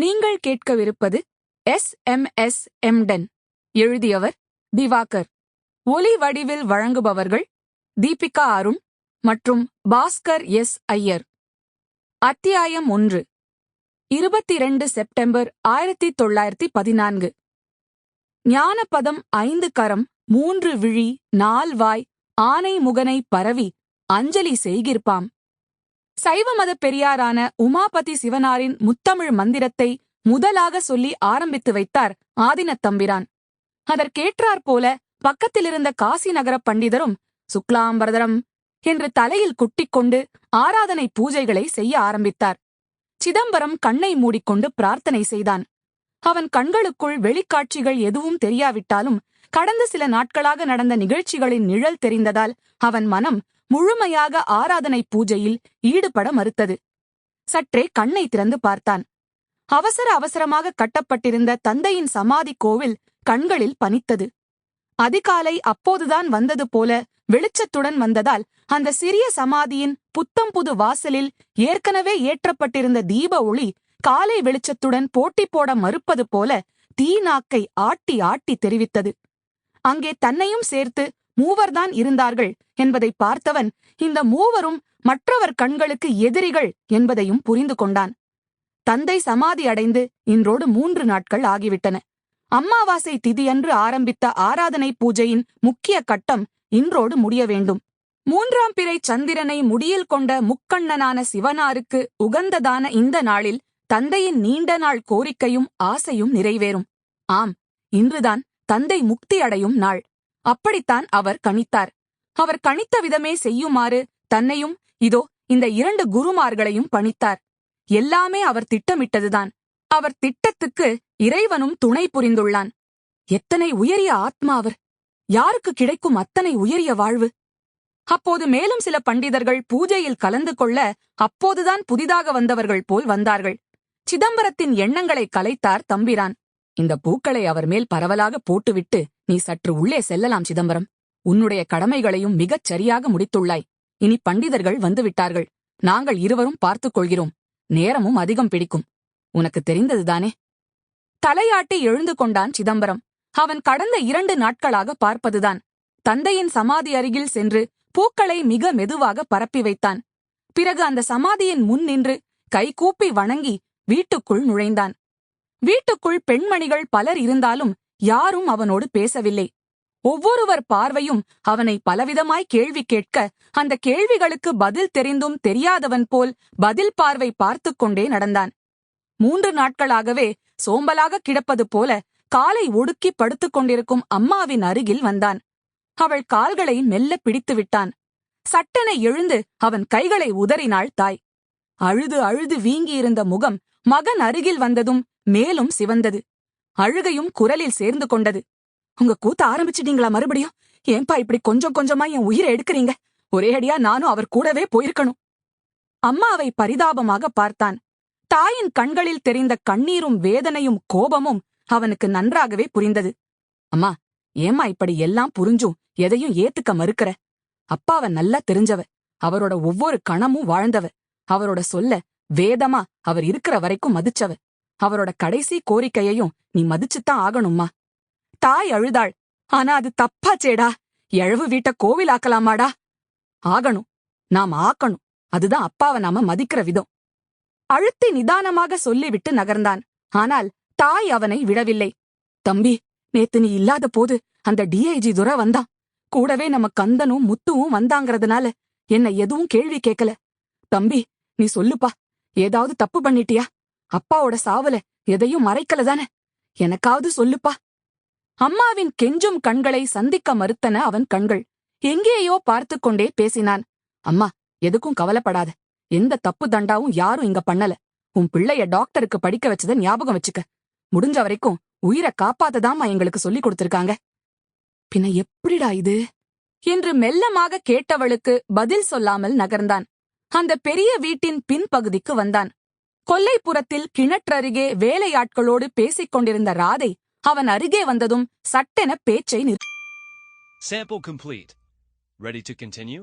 நீங்கள் கேட்கவிருப்பது S M S Emtan எழுதியவர் திவாகர். ஒலி வடிவில் வழங்குபவர்கள் தீபிகா அருண் மற்றும் பாஸ்கர் எஸ் ஐயர். அத்தியாயம் ஒன்று. இருபத்தி இரண்டு செப்டம்பர் ஆயிரத்தி தொள்ளாயிரத்தி பதினான்கு. ஞானபதம் ஐந்து கரம் மூன்று விழி நால்வாய் ஆனை முகனை பரவி அஞ்சலி செய்கிருப்பாம் சைவ மத பெரியாரான உமாபதி சிவனாரின் முத்தமிழ் மந்திரத்தை முதலாக சொல்லி ஆரம்பித்து வைத்தார் ஆதினத்தம்பிரான் அதற்கேற்றாற் போல பக்கத்திலிருந்த காசி நகர பண்டிதரும் சுக்லாம்பரதரம் என்று தலையில் குட்டிக்கொண்டு ஆராதனை பூஜைகளை செய்ய ஆரம்பித்தார். சிதம்பரம் கண்ணை மூடிக்கொண்டு பிரார்த்தனை செய்தான். அவன் கண்களுக்குள் வெளிக்காட்சிகள் எதுவும் தெரியாவிட்டாலும் கடந்த சில நாட்களாக நடந்த நிகழ்ச்சிகளின் நிழல் தெரிந்ததால் அவன் மனம் முழுமையாக ஆராதனை பூஜையில் ஈடுபட மறுத்தது. சற்றே கண்ணை திறந்து பார்த்தான். அவசர அவசரமாக கட்டப்பட்டிருந்த தந்தையின் சமாதி கோவில் கண்களில் பனித்தது. அதிகாலை அப்போதுதான் வந்தது போல வெளிச்சத்துடன் வந்ததால் அந்த சிறிய சமாதியின் புத்தம் புது வாசலில் ஏற்கனவே ஏற்றப்பட்டிருந்த தீப ஒளி காலை வெளிச்சத்துடன் போட்டி போட மறுப்பது போல தீ நாக்கை ஆட்டி ஆட்டி தெரிவித்தது. அங்கே தன்னையும் சேர்த்து மூவர்தான் இருந்தார்கள் என்பதை பார்த்தவன் இந்த மூவரும் மற்றவர் கண்களுக்கு எதிரிகள் என்பதையும் புரிந்து கொண்டான். தந்தை சமாதி அடைந்து இன்றோடு மூன்று நாட்கள் ஆகிவிட்டன. அம்மாவாசை திதியன்று ஆரம்பித்த ஆராதனை பூஜையின் முக்கிய கட்டம் இன்றோடு முடிய வேண்டும். மூன்றாம் பிறை சந்திரனை முடியில் கொண்ட முக்கண்ணனான சிவனாருக்கு உகந்ததான இந்த நாளில் தந்தையின் நீண்ட நாள் கோரிக்கையும் ஆசையும் நிறைவேறும். ஆம் இன்றுதான் தந்தை முக்தி அடையும் நாள். அப்படித்தான் அவர் கணித்தார். அவர் கணித்த விதமே செய்யுமாறு தன்னையும் இதோ இந்த இரண்டு குருமார்களையும் பணித்தார். எல்லாமே அவர் திட்டமிட்டதுதான். அவர் திட்டத்துக்கு இறைவனும் துணை புரிந்துள்ளான். எத்தனை உயரிய ஆத்மா அவர்! யாருக்கு கிடைக்கும் அத்தனை உயரிய வாழ்வு! அப்போது மேலும் சில பண்டிதர்கள் பூஜையில் கலந்து கொள்ள அப்போதுதான் புதிதாக வந்தவர்கள் போல் வந்தார்கள். சிதம்பரத்தின் எண்ணங்களை கலைத்தார் தம்பிரான். இந்த பூக்களை அவர் மேல் பரவலாக போட்டுவிட்டு நீ சற்று உள்ளே செல்லலாம் சிதம்பரம். உன்னுடைய கடமைகளையும் மிகச் சரியாக முடித்துள்ளாய். இனி பண்டிதர்கள் வந்துவிட்டார்கள். நாங்கள் இருவரும் பார்த்துக் கொள்கிறோம். நேரமும் அதிகம் பிடிக்கும். உனக்கு தெரிந்ததுதானே? தலையாட்டி எழுந்து கொண்டான் சிதம்பரம். அவன் கடந்த இரண்டு நாட்களாக பார்ப்பதுதான். தந்தையின் சமாதி அருகில் சென்று பூக்களை மிக மெதுவாக பரப்பி வைத்தான். பிறகு அந்த சமாதியின் முன் நின்று கைகூப்பி வணங்கி வீட்டுக்குள் நுழைந்தான். வீட்டுக்குள் பெண்மணிகள் பலர் இருந்தாலும் யாரும் அவனோடு பேசவில்லை. ஒவ்வொருவர் பார்வையும் அவனை பலவிதமாய் கேள்வி கேட்க அந்த கேள்விகளுக்கு பதில் தெரிந்தும் தெரியாதவன் போல் பதில் பார்வை பார்த்துக் கொண்டே நடந்தான். மூன்று நாட்களாகவே சோம்பலாக கிடப்பது போல காலை ஒடுக்கி படுத்துக் கொண்டிருக்கும் அம்மாவின் அருகில் வந்தான். அவள் கால்களை மெல்ல பிடித்து விட்டான். சட்டென எழுந்து அவன் கைகளை உதறினாள் தாய். அழுது அழுது வீங்கியிருந்த முகம் மகன் அருகில் வந்ததும் மேலும் சிவந்தது. அழுகையும் குரலில் சேர்ந்து கொண்டது. உங்க கூத்த ஆரம்பிச்சிட்டீங்களா மறுபடியும்? ஏன்பா இப்படி கொஞ்சம் கொஞ்சமா என் உயிரை எடுக்கிறீங்க? ஒரே அடியா நானும் அவர் கூடவே போயிருக்கணும். அம்மாவை பரிதாபமாக பார்த்தான். தாயின் கண்களில் தெரிந்த கண்ணீரும் வேதனையும் கோபமும் அவனுக்கு நன்றாகவே புரிந்தது. அம்மா ஏம்மா இப்படி எல்லாம் புரிஞ்சும்? எதையும் ஏத்துக்க மறுக்கிற? அப்பாவ நல்லா தெரிஞ்சவ. அவரோட ஒவ்வொரு கணமும் வாழ்ந்தவ. அவரோட சொல்ல வேதமா அவர் இருக்கிற வரைக்கும் மதிச்சவ. அவரோட கடைசி கோரிக்கையையும் நீ மதிச்சுத்தான் ஆகணும்மா. தாய் அழுதாள். ஆனா அது தப்பாச்சேடா எழவு வீட்ட கோவிலாக்கலாமாடா. ஆகணும். நாம் ஆக்கணும். அதுதான் அப்பாவை நாம மதிக்கிற விதம். அழுத்தி நிதானமாக சொல்லிவிட்டு நகர்ந்தான். ஆனால் தாய் அவனை விடவில்லை. தம்பி நேத்து நீ இல்லாத போது அந்த டிஐஜி துரை வந்தான். கூடவே நம்ம கந்தனும் முத்துவும் வந்தாங்கறதுனால என்ன எதுவும் கேள்வி கேட்கல தம்பி நீ சொல்லுப்பா. ஏதாவது தப்பு பண்ணிட்டியா? அப்பாவோட சாவல எதையும் மறைக்கல தானே? எனக்காவது சொல்லுப்பா. அம்மாவின் கெஞ்சும் கண்களை சந்திக்க மறுத்தன அவன் கண்கள். எங்கேயோ பார்த்து கொண்டே பேசினான். அம்மா எதுக்கும் கவலைப்படாத. எந்த தப்பு தண்டாவும் யாரும் இங்க பண்ணல. உன் பிள்ளைய டாக்டருக்கு படிக்க வச்சத ஞாபகம் வச்சுக்க. முடிஞ்ச வரைக்கும் உயிரை காப்பாத்ததாமா எங்களுக்கு சொல்லி கொடுத்திருக்காங்க. பின்ன எப்படிடா இது? என்று மெல்லமாக கேட்டவளுக்கு பதில் சொல்லாமல் நகர்ந்தான். அந்த பெரிய வீட்டின் பின்பகுதிக்கு வந்தான். கொல்லைப்புறத்தில் கிணற்றருகே வேலையாட்களோடு பேசிக் கொண்டிருந்த ராதை அவன் அருகே வந்ததும் சட்டென பேச்சை நிறு Sample complete. Ready to continue?